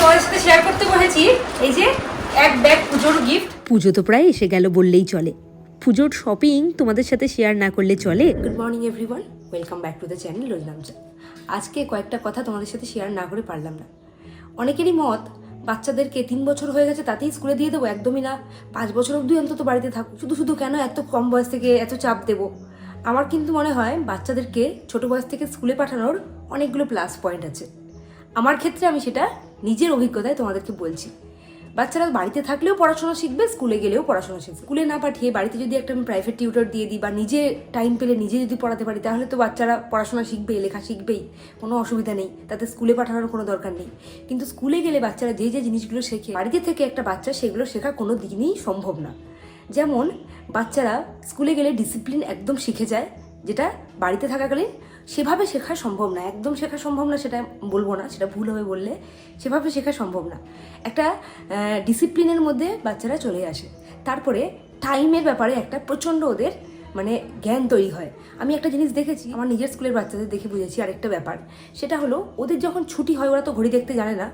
তোমাদের সাথে শেয়ার করতে বসেছি। এই যে এক ব্যাগ পুজোর গিফট পুজো তো প্রায় এসে গেল বললেই চলে। পুজোর শপিং তোমাদের সাথে শেয়ার না করলে চলে। Good morning everyone welcome back to the channel Roznamcha আজকে কয়েকটা কথা তোমাদের সাথে শেয়ার না করে পারলাম না। অনেকেরই মত বাচ্চাদেরকে তিন বছর হয়ে গেছে তাতেই স্কুলে দিয়ে দেবো একদমই না। পাঁচ বছর অবধি অন্তত বাড়িতে থাকুক। শুধু শুধু কেন এত কম বয়স থেকে এত চাপ দেবো? আমার কিন্তু মনে হয় বাচ্চাদেরকে ছোট বয়স থেকে স্কুলে পাঠানোর অনেকগুলো প্লাস পয়েন্ট আছে। আমার ক্ষেত্রে আমি সেটা নিজের অভিজ্ঞতায় তোমাদেরকে বলছি। বাচ্চারা বাড়িতে থাকলেও পড়াশোনা শিখবে, স্কুলে গেলেও পড়াশোনা শিখবে। স্কুলে না পাঠিয়ে বাড়িতে যদি একটা আমি প্রাইভেট টিউটর দিয়ে দিই বা নিজে টাইম পেলে নিজে যদি পড়াতে পারি, তাহলে তো বাচ্চারা পড়াশোনা শিখবেই, লেখা শিখবেই, কোনো অসুবিধা নেই। তাতে স্কুলে পাঠানোর কোনো দরকার নেই। কিন্তু স্কুলে গেলে বাচ্চারা যে যে জিনিসগুলো শেখে, বাড়িতে থেকে একটা বাচ্চা সেগুলো শেখা কোনো দিনই সম্ভব না। যেমন বাচ্চারা স্কুলে গেলে ডিসিপ্লিন একদম শিখে যায়, যেটা বাড়িতে থাকাকালীন সেভাবে শেখা সম্ভব না, একদম শেখা সম্ভব না সেটা বলব না, সেটা ভুল হবে বললে সেভাবে শেখা সম্ভব না। একটা ডিসিপ্লিনের মধ্যে বাচ্চারা চলে আসে। তারপরে টাইমের ব্যাপারে একটা প্রচণ্ড ওদের মানে জ্ঞান তৈরি হয়। আমি একটা জিনিস দেখেছি, আমার নিজের স্কুলের বাচ্চাদের দেখে বুঝেছি আরেকটা ব্যাপার। সেটা হলো, ওদের যখন ছুটি হয়, ওরা তো ঘড়ি দেখতে জানে না।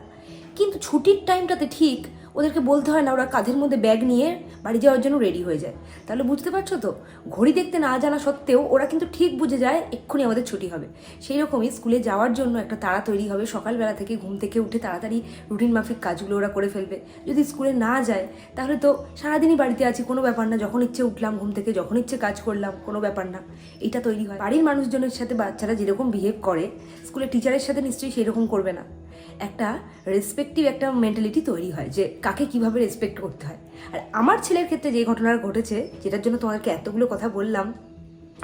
কিন্তু ছুটির টাইমটাতে ঠিক ওদেরকে বলতে হয় না, ওরা কাঁধের মধ্যে ব্যাগ নিয়ে বাড়ি যাওয়ার জন্য রেডি হয়ে যায়। তাহলে বুঝতে পারছ তো? ঘড়ি দেখতে না জানা সত্ত্বেও ওরা কিন্তু ঠিক বুঝে যায় এক্ষুনি আমাদের ছুটি হবে। সেই রকমই স্কুলে যাওয়ার জন্য একটা তাড়া তৈরি হবে। সকালবেলা থেকে ঘুম থেকে উঠে তাড়াতাড়ি রুটিন মাফিক কাজগুলো ওরা করে ফেলবে। যদি স্কুলে না যায়, তাহলে তো সারাদিনই বাড়িতে আছি, কোনো ব্যাপার না। যখন ইচ্ছে উঠলাম, ঘুম থেকে যখন ইচ্ছে কাজ করলাম, কোনো ব্যাপার না। এটা তৈরি হয়। বাড়ির মানুষজনের সাথে বাচ্চারা যেরকম বিহেভ করে, স্কুলের টিচারের সাথে নিশ্চয়ই সেরকম করবে না। একটা রেসপেক্টিভ একটা মেন্টালিটি তৈরি হয় যে কাকে কীভাবে রেসপেক্ট করতে হয়। আর আমার ছেলের ক্ষেত্রে যে ঘটনাটা ঘটেছে, যেটার জন্য তোমাদেরকে এতগুলো কথা বললাম,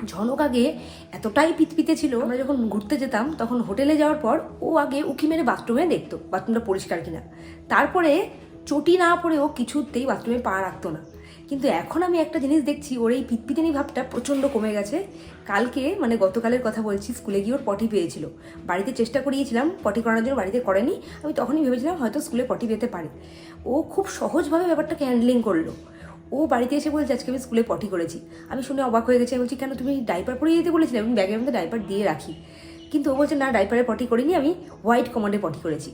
ঝনক আগে এতটাই পিতপিতে ছিল, আমরা যখন ঘুরতে যেতাম, তখন হোটেলে যাওয়ার পর ও আগে উকি মেরে বাথরুমে দেখতো বাথরুমটা পরিষ্কার কিনা। তারপরে চটি না পরে ও কিছুতেই বাথরুমে পা রাখতো না। কিন্তু এখন আমি একটা জিনিস দেখছি, ওর এই পিতপিতেনি ভাবটা প্রচণ্ড কমে গেছে। কালকে মানে গতকালের কথা বলছি, স্কুলে গিয়ে ওর পটি পেয়েছিল। বাড়িতে চেষ্টা করিয়েছিলাম, পটি করানোর জন্য বাড়িতে করেনি। আমি তখনই ভেবেছিলাম হয়তো স্কুলে পটি পেতে পারে। ও খুব সহজভাবে ব্যাপারটাকে হ্যান্ডলিং করল। ও বাড়িতে এসে বলছে, আজকে আমি স্কুলে পটি করেছি। আমি শুনে অবাক হয়ে গেছি। আমি বলছি, কেন তুমি ডাইপার পরিয়ে দিতে বলেছিলে? আমি ব্যাগের মধ্যে ডাইপার দিয়ে রাখি। কিন্তু ও বলছে, না ডাইপারে পটি করিনি, আমি হোয়াইট কমান্ডে পটি করেছি।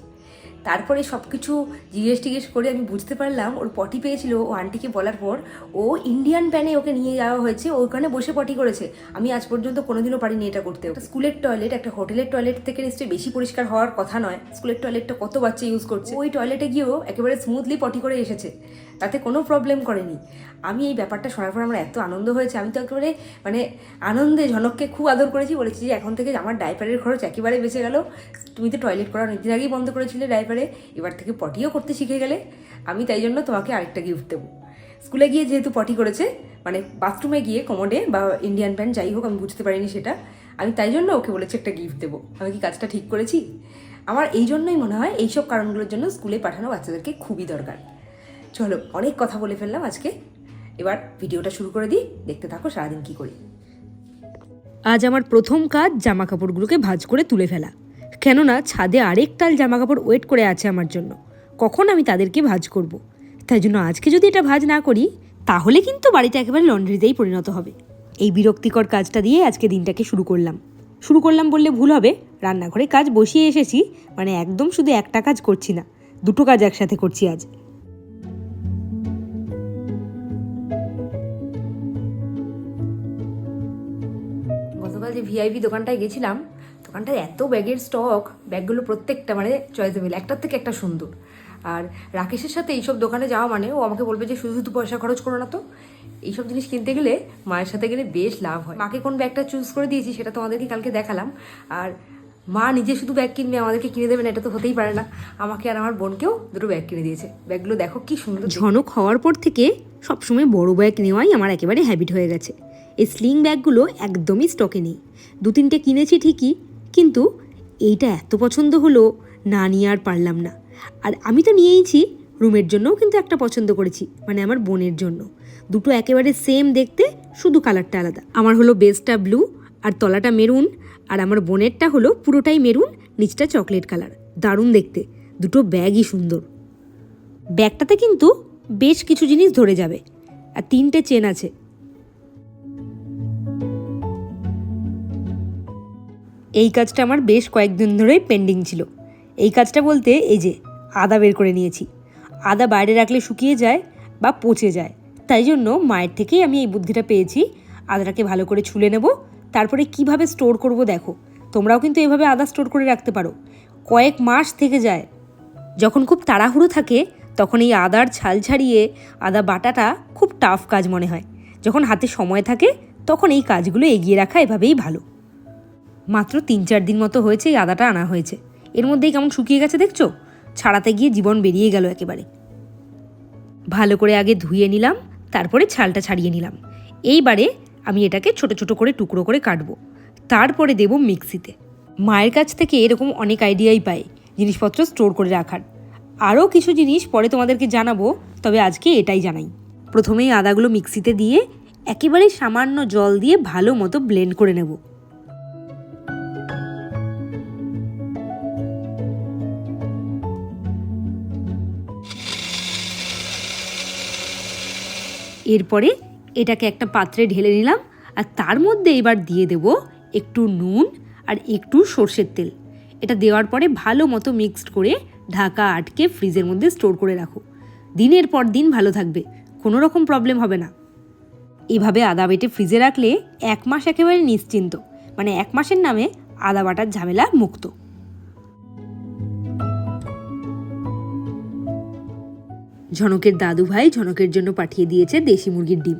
তারপরে সব কিছু জিজ্ঞেস টিজ্ঞেস করে আমি বুঝতে পারলাম, ওর পটি পেয়েছিল ও আন্টিকে বলার পর, ও ইন্ডিয়ান প্যানে ওকে নিয়ে যাওয়া হয়েছে ওখানে বসে পটি করেছে। আমি আজ পর্যন্ত কোনোদিনও পারিনি এটা করতে। স্কুলের টয়লেট একটা হোটেলের টয়লেট থেকে নিশ্চয়ই বেশি পরিষ্কার হওয়ার কথা নয়। স্কুলের টয়লেটটা কত বাচ্চা ইউজ করছে। ওই টয়লেটে গিয়েও একেবারে স্মুথলি পটি করে এসেছে। তাতে কোনো প্রবলেম করেনি। আমি এই ব্যাপারটা শোনার পর আমার এত আনন্দ হয়েছে, আমি তো একেবারে মানে আনন্দে ঝনককে খুব আদর করেছি, বলেছি যে এখন থেকে আমার ডাইপারের খরচ একেবারে বেঁচে গেল। তুমি তো টয়লেট করা অনেকদিন আগেই বন্ধ করেছিলে ডাইপারে এবার থেকে পটিও করতে শিখে গেলে। আমি তাই জন্য তোমাকে আরেকটা গিফট দেবো। স্কুলে গিয়ে যেহেতু পটি করেছে মানে বাথরুমে গিয়ে কমোডে বা ইন্ডিয়ান প্যান্ট যাই হোক, আমি বুঝতে পারিনি সেটা। আমি তাই জন্য ওকে বলেছি একটা গিফট দেবো। আমি কি কাজটা ঠিক করেছি? আমার এই জন্যই মনে হয় এইসব কারণগুলোর জন্য স্কুলে পাঠানো বাচ্চাদেরকে খুবই দরকার। চলো, অনেক কথা বলে ফেললাম আজকে। এবার ভিডিওটা শুরু করে দিই। দেখতে থাকো সারাদিন কি করি। আজ আমার প্রথম কাজ জামা কাপড়গুলোকে ভাঁজ করে তুলে ফেলা। কেননা ছাদে আরেক তাল জামা কাপড় ওয়েট করে আছে আমার জন্য। কখন আমি তাদেরকে ভাঁজ করব। তাই জন্য আজকে যদি এটা ভাজ না করি, তাহলে কিন্তু বাড়িতে একেবারে লন্ড্রিতেই পরিণত হবে। এই বিরক্তিকর কাজটা দিয়ে আজকে দিনটাকে শুরু করলাম। শুরু করলাম বললে ভুল হবে। রান্নাঘরে কাজ বসিয়ে এসেছি মানে একদম শুধু একটা কাজ করছি না, দুটো কাজ একসাথে করছি আজ। যে ভিআইপি দোকানটায় গেছিলাম দোকানটায় এত ব্যাগের স্টক ব্যাগগুলো প্রত্যেকটা মানে চয়েসেবেল, একটার থেকে একটা সুন্দর। আর রাকেশের সাথে এইসব দোকানে যাওয়া মানে ও আমাকে বলবে যে শুধু শুধু পয়সা খরচ করো না তো। এইসব জিনিস কিনতে গেলে মায়ের সাথে গেলে বেশ লাভ হয়। মাকে কোন ব্যাগটা চুজ করে দিয়েছি সেটা তোমাদেরকে কালকে দেখালাম। আর মা নিজে শুধু ব্যাগ কিনবে, আমাদেরকে কিনে দেবে না, এটা তো হতেই পারে না। আমাকে আর আমার বোনকেও দুটো ব্যাগ কিনে দিয়েছে। ব্যাগগুলো দেখো কি সুন্দর ঝনক হওয়ার পর থেকে সবসময় বড় ব্যাগ নেওয়াই আমার একেবারে হ্যাবিট হয়ে গেছে। এই স্লিং ব্যাগগুলো একদমই স্টকে নেই। দু তিনটে কিনেছি ঠিকই, কিন্তু এইটা এত পছন্দ হলো, না নিয়ে আর পারলাম না। আর আমি তো নিয়েইছি, রুমের জন্যও কিন্তু একটা পছন্দ করেছি মানে আমার বোনের জন্য। দুটো একেবারে সেম দেখতে, শুধু কালারটা আলাদা। আমার হলো বেসটা ব্লু আর তলাটা মেরুন আর আমার বোনেরটা হলো পুরোটাই মেরুন নিচটা চকলেট কালার দারুণ দেখতে, দুটো ব্যাগই সুন্দর। ব্যাগটাতে কিন্তু বেশ কিছু জিনিস ধরে যাবে। আর তিনটে চেন আছে এই কাজটা আমার বেশ কয়েকদিন ধরেই পেন্ডিং ছিল। এই কাজটা বলতে এই যে, আদা বের করে নিয়েছি। আদা বাইরে রাখলে শুকিয়ে যায় বা পচে যায়। তাই জন্য মায়ের থেকেই আমি এই বুদ্ধিটা পেয়েছি। আদাটাকে ভালো করে ছুলে নেব। তারপরে কীভাবে স্টোর করব দেখো। তোমরাও কিন্তু এভাবে আদা স্টোর করে রাখতে পারো। কয়েক মাস থেকে যায়। যখন খুব তাড়াহুড়ো থাকে, তখন এই আদার ছাল ছাড়িয়ে আদা বাটাটা খুব টাফ কাজ মনে হয়। যখন হাতে সময় থাকে, তখন এই কাজগুলো এগিয়ে রাখা এভাবেই ভালো। মাত্র তিন চার দিন মতো হয়েছে এই আদাটা আনা হয়েছে। এর মধ্যেই কেমন শুকিয়ে গেছে দেখছ? ছাড়াতে গিয়ে জীবন বেরিয়ে গেল একেবারে। ভালো করে আগে ধুয়ে নিলাম, তারপরে ছালটা ছাড়িয়ে নিলাম। এইবারে আমি এটাকে ছোট ছোট করে টুকরো করে কাটবো। তারপরে দেব মিক্সিতে। মায়ের কাছ থেকে এরকম অনেক আইডিয়াই পাই, জিনিসপত্র স্টোর করে রাখার। আরও কিছু জিনিস পরে তোমাদেরকে জানাব, তবে আজকে এটাই জানাই। প্রথমেই আদাগুলো মিক্সিতে দিয়ে একেবারে সামান্য জল দিয়ে ভালো মতো ব্লেন্ড করে নেব। এরপরে এটাকে একটা পাত্রে ঢেলে নিলাম আর তার মধ্যে এবার দিয়ে দেব একটু নুন আর একটু সর্ষের তেল। এটা দেওয়ার পরে ভালো মতো মিক্সড করে ঢাকা আটকে ফ্রিজের মধ্যে স্টোর করে রাখো। দিনের পর দিন ভালো থাকবে, কোনো রকম প্রবলেম হবে না। এভাবে আদা বেটে ফ্রিজে রাখলে এক মাস একেবারে নিশ্চিন্ত মানে এক মাসের নামে আদা বাটার ঝামেলা মুক্ত। ঝনকের দাদু ভাই ঝনকের জন্য পাঠিয়ে দিয়েছে দেশি মুরগির ডিম।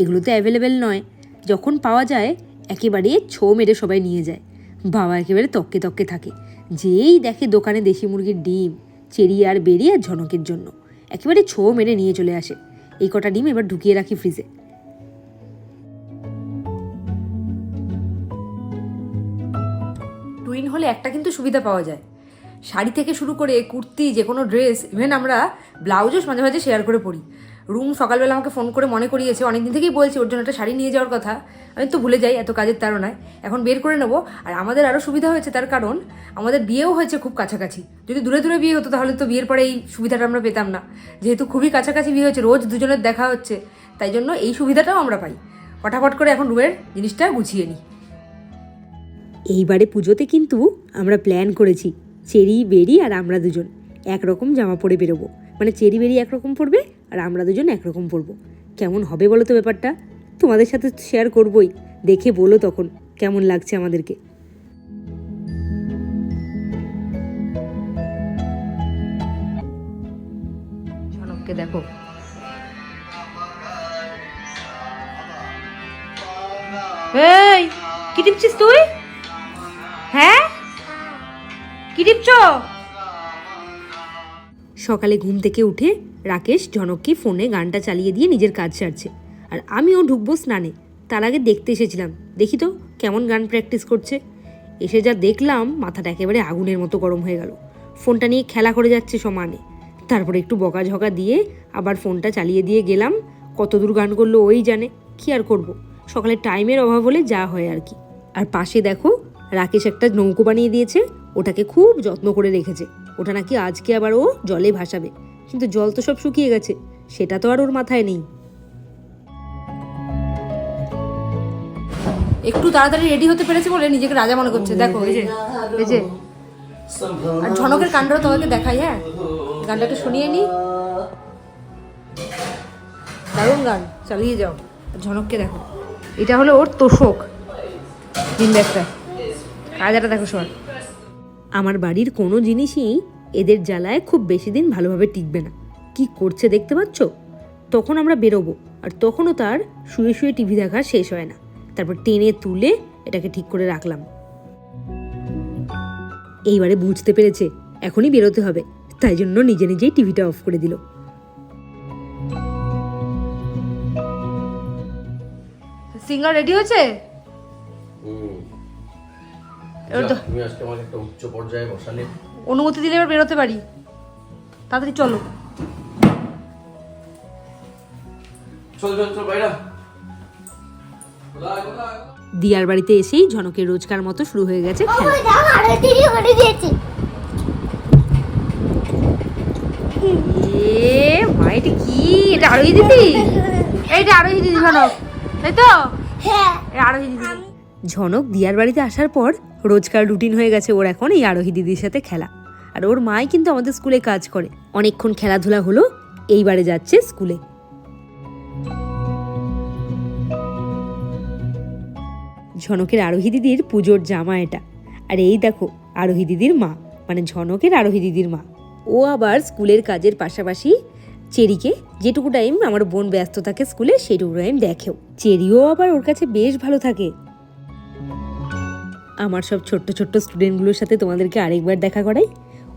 এগুলো তো অ্যাভেলেবেল নয়। যখন পাওয়া যায়, একেবারে ছো মেরে সবাই নিয়ে যায়। বাবা একেবারে তককে তককে থাকে। যেই দেখে দোকানে দেশি মুরগির ডিম, চেরি আর বেরি আর ঝনকের জন্য, একেবারে ছো মেরে নিয়ে চলে আসে। এই কটা ডিম এবার ঢুকিয়ে রাখি ফ্রিজে টুইন হলে একটা কিন্তু সুবিধা পাওয়া যায়। শাড়ি থেকে শুরু করে কুর্তি যে কোনো ড্রেস ইভেন আমরা ব্লাউজও মাঝে মাঝে শেয়ার করে পরি। রুম সকালবেলা আমাকে ফোন করে মনে করিয়েছে, অনেকদিন থেকেই বলছি, ওর জন্য একটা শাড়ি নিয়ে যাওয়ার কথা। আমি তো ভুলে যাই, এত কাজের তাড়নায়। এখন বের করে নেব। আর আমাদের আরও সুবিধা হয়েছে, তার কারণ আমাদের বিয়েও হয়েছে খুব কাছাকাছি। যদি দূরে দূরে বিয়ে হতো, তাহলে তো বিয়ের পরে এই সুবিধাটা আমরা পেতাম না। যেহেতু খুবই কাছাকাছি বিয়ে হচ্ছে রোজ দুজনের দেখা হচ্ছে, তাই জন্য এই সুবিধাটাও আমরা পাই। ফটাফট করে এখন রুমের জিনিসটা গুছিয়ে নিই। এইবারে পুজোতে কিন্তু আমরা প্ল্যান করেছি। চেরি, বেরি আর আমরা দুজন। একরকম জামা পরে বেরোবো। মানে চেরি, বেরি একরকম পরবে আর আমরা দুজন একরকম পরবো। কেমন হবে বলো তো ব্যাপারটা? তোমাদের সাথে শেয়ার করবই। দেখে বলো তখন কেমন লাগছে আমাদেরকে। দেখো। কি টিপছিস তুই? হ্যাঁ? টিপছ সকালে ঘুম থেকে উঠে রাকেশ জনককে ফোনে গানটা চালিয়ে দিয়ে নিজের কাজ সারছে। আর আমিও ঢুকবো স্নানে। তার আগে দেখতে এসেছিলাম। দেখি তো কেমন গান প্র্যাকটিস করছে। এসে যা দেখলাম, মাথাটা একেবারে আগুনের মতো গরম হয়ে গেল। ফোনটা নিয়ে খেলা করে যাচ্ছে সমানে। তারপরে একটু বকাঝকা দিয়ে আবার ফোনটা চালিয়ে দিয়ে গেলাম। কত দূর গান করল ওই জানে। কি আর করব? সকালে টাইমের অভাব হলে যা হয় আর কি। আর পাশে দেখো রাকেশ একটা নৌকো বানিয়ে দিয়েছে, ওটাকে খুব যত্ন করে রেখেছে। ওটা নাকি আজকে আবার ও জলে ভাসাবে। কিন্তু জল তো সব শুকিয়ে গেছে, সেটা তো আর ওর মাথায় নেই। একটু তাড়াতাড়ি রেডি হতে পেরেছে বলে নিজেকে রাজা মনে করছে। দেখো, এই যে এই যে। আর ঝনকের কাণ্ডও তোমাকে দেখাই হ্যাঁ? গানটা একটু শুনিয়ে নি। দারুণ গান, চালিয়ে যাও। ঝনককে দেখো। এটা হলো ওর তোষক দিন ব্যাগটা কাজাটা দেখো সবার আমার বাড়ির কোনো জিনিসই এদের জ্বালায় খুব বেশি দিন ভালোভাবে টিকবে না। কি করছে দেখতে পাচ্ছ? তখন আমরা বেরোবো আর তখনও তার শুয়ে শুয়ে টিভি দেখা শেষ হয় না। তারপর টেনে তুলে এটাকে ঠিক করে রাখলাম। এইবারে বুঝতে পেরেছে এখনই বেরোতে হবে। তাই জন্য নিজে নিজেই টিভিটা অফ করে দিল। সিঙ্গার রেডি হয়েছে? হুম। তুমি আজকে আমাকে একটা উচ্চ পর্যায়ে বসালে অনুমতি দিলে এবার বেরোতে পারি। তাড়াতাড়ি চলো। চল চল চল বাইরা। কোথায় কোথায়? দিয়ার বাড়িতে এসেই ঝনকের রোজকার মতো শুরু হয়ে গেছে এ মা এটা কি? এটা আরোহী দিদি? এইটা আরোহী দিদি ঝনক। তাই তো? হ্যাঁ। এটা আরোহী দিদি। ঝনক দিয়ার বাড়িতে আসার পর রোজকার রুটিন হয়ে গেছে, ওর এখন এই আরোহী দিদির সাথে খেলা। আর ওর মাই কিন্তু আমাদের স্কুলে কাজ করে। অনেকক্ষণ খেলাধুলা হলো, এইবারে যাচ্ছে স্কুলে। ঝনকের আরোহী দিদির পুজোর জামা এটা। আর এই দেখো, আরোহী দিদির মা মানে ঝনকের আরোহী দিদির মা। ও আবার স্কুলের কাজের পাশাপাশি চেরিকে যেটুকু টাইম আমার বোন ব্যস্ত থাকে স্কুলে, সেটুকু টাইম দেখেও। চেরিও আবার ওর কাছে বেশ ভালো থাকে। আমার সব ছোট্ট ছোট্ট স্টুডেন্টগুলোর সাথে তোমাদেরকে আরেকবার দেখা করাই।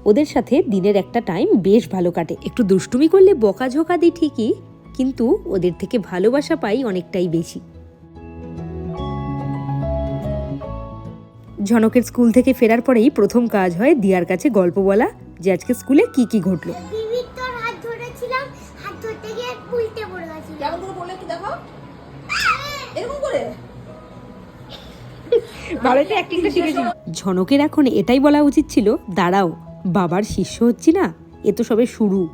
ওদের সাথে দিনের একটা টাইম বেশ ভালো কাটে। একটু দুষ্টুমি করলে বকাঝোকা দিই ঠিকই কিন্তু ওদের থেকে ভালোবাসা পাই অনেকটাই বেশি। ঝনকের স্কুল থেকে ফেরার পরেই প্রথম কাজ হয় দিয়ার কাছে গল্প বলা যে আজকে স্কুলে কি কি ঘটলো। বিবির তোর বাড়িতে অ্যাক্টিংটা শিখেছি। ঝনকের এখন এটাই বলা উচিত ছিল, দাঁড়াও, বাবার শিষ্য হচ্ছি না, এ তো সবে শুরু।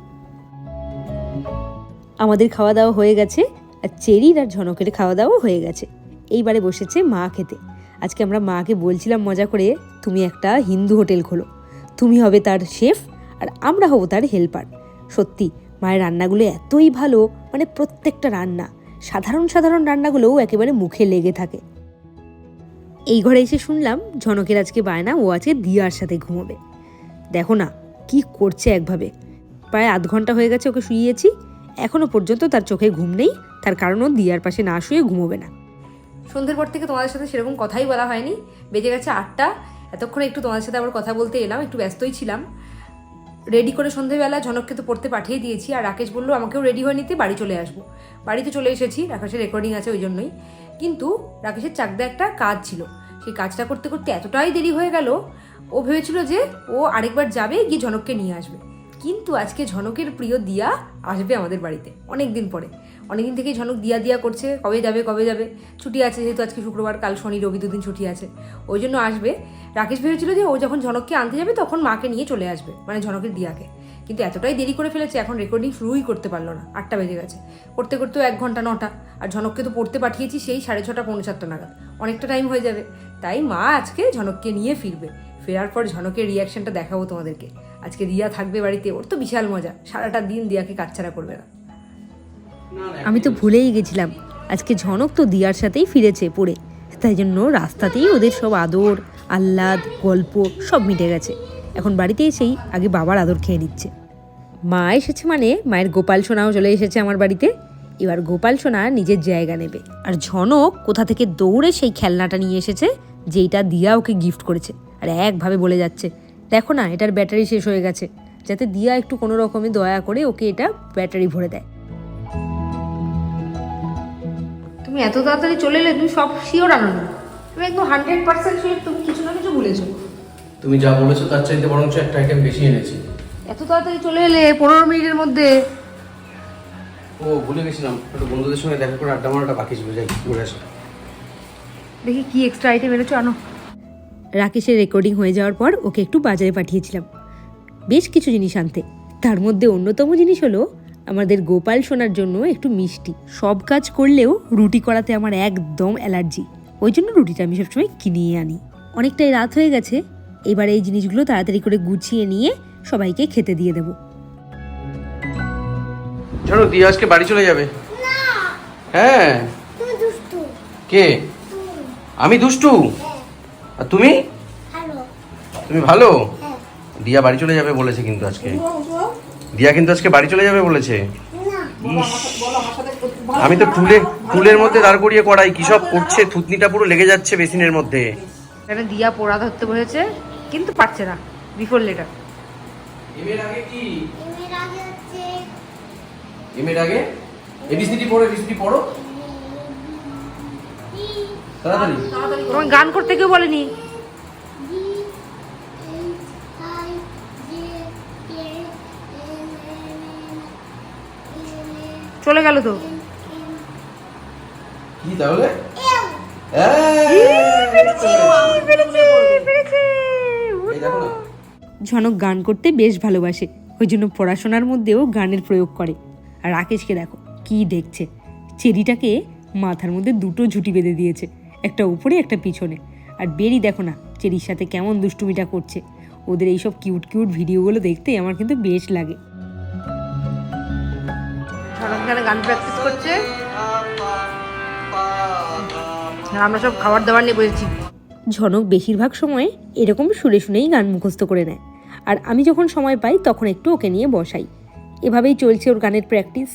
আমাদের খাওয়া দাওয়া হয়ে গেছে, আর চেরির আর ঝনকের খাওয়া দাওয়া হয়ে গেছে। এইবারে বসেছে মা খেতে। আজকে আমরা মাকে বলছিলাম মজা করে, তুমি একটা হিন্দু হোটেল খোলো। তুমি হবে তার শেফ, আর আমরা হব তার হেল্পার। সত্যি, মায়ের রান্নাগুলো এতই ভালো মানে প্রত্যেকটা রান্না, সাধারণ সাধারণ রান্নাগুলোও একেবারে মুখে লেগে থাকে। এই ঘরে এসে শুনলাম ঝনকের আজকে বায়না, ও আজকে দিয়ার সাথে ঘুমোবে। দেখো না, কি করছে একভাবে। প্রায় আধ ঘণ্টা হয়ে গেছে ওকে শুয়েছি এখনও পর্যন্ত তার চোখে ঘুম নেই, তার কারণও দিয়ার পাশে না শুয়ে ঘুমোবে না। সন্ধ্যের পর থেকে তোমাদের সাথে সেরকম কথাই বলা হয়নি। বেজে গেছে আটটা, এতক্ষণে একটু তোমাদের সাথে আবার কথা বলতে এলাম, একটু ব্যস্তই ছিলাম। রেডি করে সন্ধ্যেবেলা ঝনককে তো পড়তে পাঠিয়ে দিয়েছি আর রাকেশ বলল, আমাকেও রেডি হয়ে নিতে, বাড়ি চলে আসব। বাড়িতে চলে এসেছি, রাকেশের রেকর্ডিং আছে ওই জন্যই। কিন্তু রাকেশের চাকদা একটা কাজ ছিল। সেই কাজটা করতে করতে এতটাই দেরি হয়ে গেল, ও ভেবেছিল যে ও আরেকবার যাবে, গিয়ে ঝনককে নিয়ে আসবে। কিন্তু আজকে ঝনকের প্রিয় দিয়া আসবে আমাদের বাড়িতে অনেক দিন পরে। অনেকদিন থেকেই ঝনক দিয়া দিয়া করছে, কবে যাবে কবে যাবে? ছুটি আছে যেহেতু আজকে শুক্রবার, কাল শনি, রবি দুদিন ছুটি আছে। ওই জন্য আসবে। রাকেশ ভেবেছিল যে ও যখন ঝনককে আনতে যাবে, তখন মাকে নিয়ে চলে আসবে মানে ঝনকের দিয়াকে। কিন্তু এতটাই দেরি করে ফেলেছে, এখন রেকর্ডিং শুরুই করতে পারল না। আটটা বেজে গেছে। করতে করতেও এক ঘণ্টা, নটা। আর ঝনককে তো পড়তে পাঠিয়েছি সেই সাড়ে ছটা, পৌনে চারটা নাগাদ। অনেকটা টাইম হয়ে যাবে। তাই মা আজকে ঝনককে নিয়ে ফিরবে। ফেরার পর ঝনকের রিয়াকশনটা দেখাবো তোমাদেরকে। আজকে দিয়া থাকবে বাড়িতে, ওর তো বিশাল মজা। সারাটা দিন দিয়াকে কাচ্চারা করবে না। আমি তো ভুলেই গেছিলাম। আজকে ঝনক তো দিয়ার সাথেই ফিরেছে পড়ে। তাই জন্য রাস্তাতেই ওদের সব আদর, আহ্লাদ, গল্প সব মিটে গেছে। এখন বাড়িতে এসেই আগে বাবার আদর খেয়ে নিচ্ছে। মা এসেছে মানে? মায়ের গোপাল সোনাও চলে এসেছে আমার বাড়িতে। এবার গোপাল সোনা নিজের জায়গা নেবে। আর ঝনক কোথা থেকে দৌড়ে সেই খেলনাটা নিয়ে এসেছে, যেইটা দিয়া ওকে গিফট করেছে। আর একভাবে বলে যাচ্ছে, দেখো না, এটার ব্যাটারি শেষ হয়ে গেছে। যাতে দিয়া একটু কোনো রকমে দয়া করে ওকে এটা ব্যাটারি ভরে দেয়। তুমি এত তাড়াতাড়ি চলে এলে তুমি সব শিওর আনো না। তুমি একদম হান্ড্রেড পার্সেন্ট শিওর তুমি কিছু না কিছু ভুলেছো তুমি যা বলেছ তার চাইতে বরঞ্চ একটা আইটেম বেশি এনেছি। এত তাড়াতাড়ি চলে এলে পনেরো মিনিটের মধ্যে। ও ভুলে গেছিলাম। একটু বন্ধুদের সঙ্গে দেখা করে আড্ডা মারাটা বাকি ছিল। যাই ঘুরে আসো। দেখি কি এক্সট্রা আইটেম এনেছো আনো। রাকেশের রেকর্ডিং হয়ে যাওয়ার পর ওকে একটু বাজারে পাঠিয়েছিলাম। বেশ কিছু জিনিস আনতে। তার মধ্যে অন্যতম জিনিস হলো আমাদের গোপাল সোনার জন্য একটু মিষ্টি। সব কাজ করলেও রুটি করাতে আমার একদম অ্যালার্জি। ওই জন্য রুটিটা আমি সবসময় কিনিয়ে আনি। অনেকটাই রাত হয়ে গেছে এবার এই জিনিসগুলো তাড়াতাড়ি করে গুছিয়ে নিয়ে সবাইকে খেতে দিয়ে দেবো। চলো দিয়ে আজকে বাড়ি চলে যাবে। হ্যাঁ। কে? আমি দুষ্টু? আর তুমি? তুমি ভালো? হ্যাঁ। দিয়া বাড়ি চলে যাবে বলেছে কিন্তু আজকে। দিয়া কিন্তু আজকে বাড়ি চলে যাবে বলেছে। আমি তো টুলে টুলের মধ্যে দাঁড় করিয়ে করাই কি সব করছে থুতনিটা পুরো লেগে যাচ্ছে বেসিনের মধ্যে। এখানে দিয়া পোড়া ধরতে বসেছে কিন্তু পারছে না বিফোর লেটার। এমের আগে কি? এর আগে হচ্ছে এমের আগে? এবিসিডি পড়ো এবিসিডি পড়ো। তাড়াতাড়ি। তোমার গান করতে কেউ বলেনি? চলে গেল তো। কি তাহলে? এল এই দেখো না। ঝনক গান করতে বেশ ভালোবাসে ওই জন্য পড়াশোনার মধ্যেও গানের প্রয়োগ করে। আর রাকেশকে দেখো কি দেখছে। চেরিটাকে মাথার মধ্যে দুটো ঝুটি বেঁধে দিয়েছে একটা উপরে একটা পিছনে। আর বেরি দেখো না চেরির সাথে কেমন দুষ্টুমিটা করছে। ওদের এইসব কিউট কিউট ভিডিওগুলো দেখতে আমার কিন্তু বেশ লাগে। এখানে গান প্র্যাকটিস করছে। আমরা সব খাবার দাবার নিয়ে বসেছি। ঝনক বেশিরভাগ সময় এরকম শুনে শুনেই গান মুখস্থ করে নেয়। আর আমি যখন সময় পাই তখন একটু ওকে নিয়ে বসাই। এভাবেই চলছে ওর গানের প্র্যাকটিস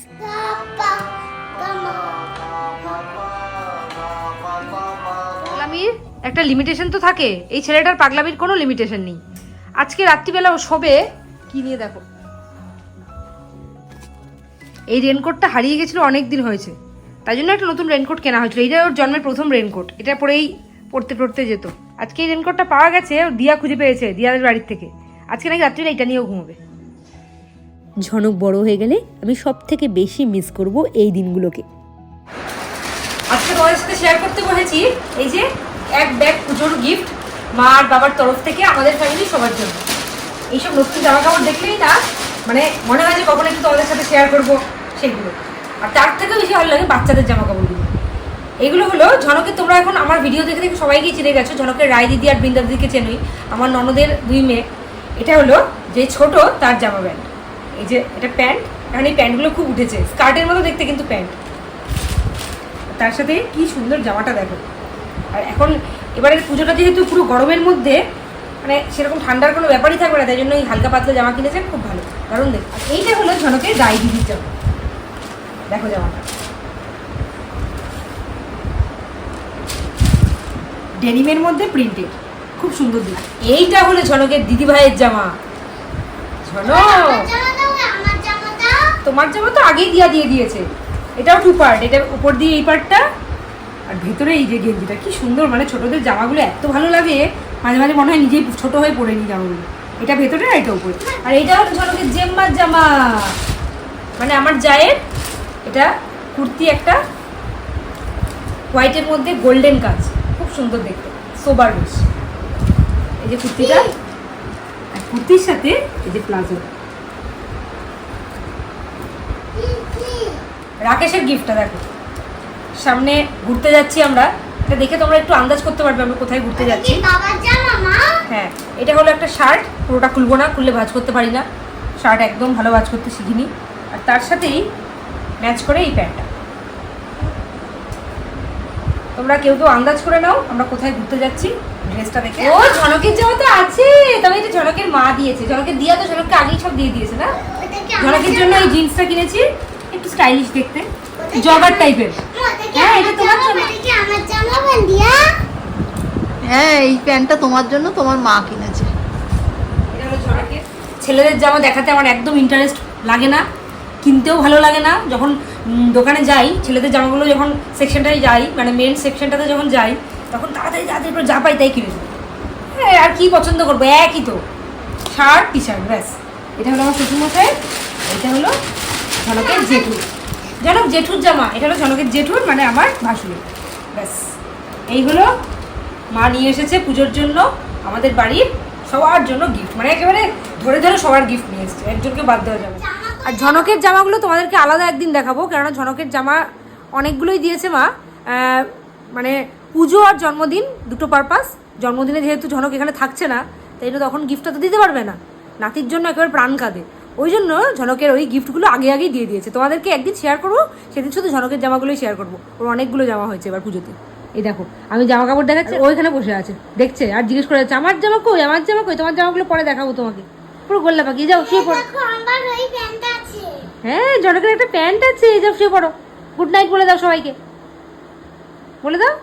পাগলামির একটা লিমিটেশন তো থাকে। এই ছেলেটার পাগলামির কোনো লিমিটেশন নেই। আজকে রাত্রিবেলা ও শোবে। কি নিয়ে দেখো। এই রেনকোটটা হারিয়ে গেছিল অনেক দিন হয়েছে। তাই জন্য একটা নতুন রেনকোট কেনা হয়েছিল। এইটা ওর জন্মের প্রথম রেনকোট এটা পরেই পড়তে পড়তে যেত। আজকে এই রেনকোটটা পাওয়া গেছে দিয়া খুঁজে পেয়েছে দিয়াদের বাড়ির থেকে। আজকে নাকি রাত্রিটা এটা নিয়েও ঘুমাবে। ঝনক বড় হয়ে গেলে আমি সব থেকে বেশি মিস করব এই দিনগুলোকে। আজকে তোমাদের সাথে শেয়ার করতে বসেছি এই যে এক ব্যাগ পুজোর গিফট মা আর বাবার তরফ থেকে আমাদের ফ্যামিলি সবার জন্য। এইসব নতুন জামা কাপড় দেখলেই না মানে মনে হয় যে কখন একটু তোমাদের সাথে শেয়ার করব। সেগুলো আর তার থেকে বেশি ভালো লাগে বাচ্চাদের জামা কাপড়গুলো এগুলো হলো ঝনকের তোমরা এখন আমার ভিডিও দেখে দেখে সবাইকে চিনে গেছো। ঝনকের রায় দিদি আর বৃন্দা দিদিকে চেনই। আমার ননদের দুই মেয়ে। এটা হলো যে ছোট তার জামা প্যান্ট। এই যে এটা প্যান্ট। এখন এই প্যান্টগুলো খুব উঠেছে। স্কার্টের মতো দেখতে কিন্তু প্যান্ট। তার সাথে কি সুন্দর জামাটা দেখো। আর এখন এবারের পুজোটা যেহেতু পুরো গরমের মধ্যে মানে সেরকম ঠান্ডার কোনো ব্যাপারই থাকবে না, তাই জন্য এই হালকা পাতলা জামা কিনেছেন, খুব ভালো। কারণ দেখ এইটা হলো ঝনকের গাই দিদির জামা। দেখো জামাটা ডেনিমের মধ্যে প্রিন্টেড খুব সুন্দর দিক এইটা হলো ঝনকের দিদি ভাইয়ের জামা ঝনক তোমার জামা তো আগেই দিয়া দিয়ে দিয়েছে। এটাও টু পার্ট এটা উপর দিয়ে এই পার্টটা আর ভেতরে এই যে গেঞ্জিটা কি সুন্দর। মানে ছোটদের জামাগুলো এত ভালো লাগে মাঝে মাঝে মনে হয় নিজেই ছোট হয়ে পরে নি জামাগুলো। এটা ভেতরে আর এটা উপরে। আর এটা হলো ঝনকের জেম্মার জামা। মানে আমার জায়ের এটা কুর্তি একটা হোয়াইটের মধ্যে গোল্ডেন কাজ খুব সুন্দর দেখতে সোবার বেশ। এই যে কুর্তিটা আর কুর্তির সাথে এই যে প্লাজো। রাকেশের গিফটটা দেখো। সামনে ঘুরতে যাচ্ছি আমরা এটা দেখে তোমরা একটু আন্দাজ করতে পারবে আমরা কোথায় ঘুরতে যাচ্ছি। হ্যাঁ এটা হলো একটা শার্ট পুরোটা খুলবো না খুললে ভাজ করতে পারি না। শার্ট একদম ভালো ভাজ করতে শিখিনি। আর তার সাথেই ম্যাচ করে এই প্যান্টটা। তোমরা কেউ কেউ আন্দাজ করে নাও আমরা কোথায় ঘুরতে যাচ্ছি ড্রেসটা দেখে। ও ঝনকের জামা তো আছে। তবে এটা ঝনকের মা দিয়েছে ঝনকের দিয়া তো ঝনককে আগেই সব দিয়ে দিয়েছে না? ঝনকের জন্য এই জিন্সটা কিনেছি একটু স্টাইলিশ দেখতে। জগার টাইপের কি হ্যাঁ, এটা তোমার জন্য। আমার জামা হ্যাঁ এই প্যান্টটা তোমার জন্য তোমার মা কিনেছে। এটা হলো ঝনকের। ছেলেদের জামা দেখাতে আমার একদম ইন্টারেস্ট লাগে না। কিনতেও ভালো লাগে না। যখন দোকানে যাই, ছেলেদের জামাগুলো যখন সেকশনটায় যাই মানে মেন সেকশনটাতে যখন যাই, তখন তাড়াতাড়ি তাড়াতাড়ি করে যা পাই তাই কিনে। হ্যাঁ আর কি পছন্দ করব? একই তো। শার্ট টি শার্ট ব্যাস। এটা হলো আমার শ্বশুরমশাই, এটা হলো ঝনকের জেঠুর। জনক জেঠুর জামা, এটা হলো ঝনকের জেঠুর মানে আমার ভাসুর ব্যাস। এই হলো মা নিয়ে এসেছে পুজোর জন্য, আমাদের বাড়ির সবার জন্য গিফট মানে একেবারে ধরে ধরে সবার গিফট নিয়ে এসেছে। একজনকে বাদ দেওয়া। আর ঝনকের জামাগুলো তোমাদেরকে আলাদা একদিন দেখাবো, কেননা ঝনকের জামা অনেকগুলোই দিয়েছে মা। মানে পুজো আর জন্মদিন, দুটো পারপাস জন্মদিনে যেহেতু ঝনক এখানে থাকছে না, তাই জন্য তখন গিফটটা তো দিতে পারবে না। নাতির জন্য একেবারে প্রাণ কাঁদে। ওই জন্য ঝনকের ওই গিফটগুলো আগে আগেই দিয়ে দিয়েছে। তোমাদেরকে একদিন শেয়ার করব, সেদিন শুধু ঝনকের জামাগুলোই শেয়ার করব। ওর অনেকগুলো জামা হয়েছে এবার পুজোতে। এই দেখো, আমি জামা কাপড় দেখাচ্ছি ওইখানে বসে আছে। দেখছে, আর জিজ্ঞেস করে যাচ্ছে, আমার জামা কই? আমার জামা কই? তোমার জামাগুলো পরে দেখাবো তোমাকে। পুরো গোল্লা পাখি যাও, শুয়ে পড়ো। হ্যাঁ জনকের একটা প্যান্ট আছে, এই যাও শুয়ে পড়ো। গুড নাইট বলে দাও সবাইকে। বলে দাও।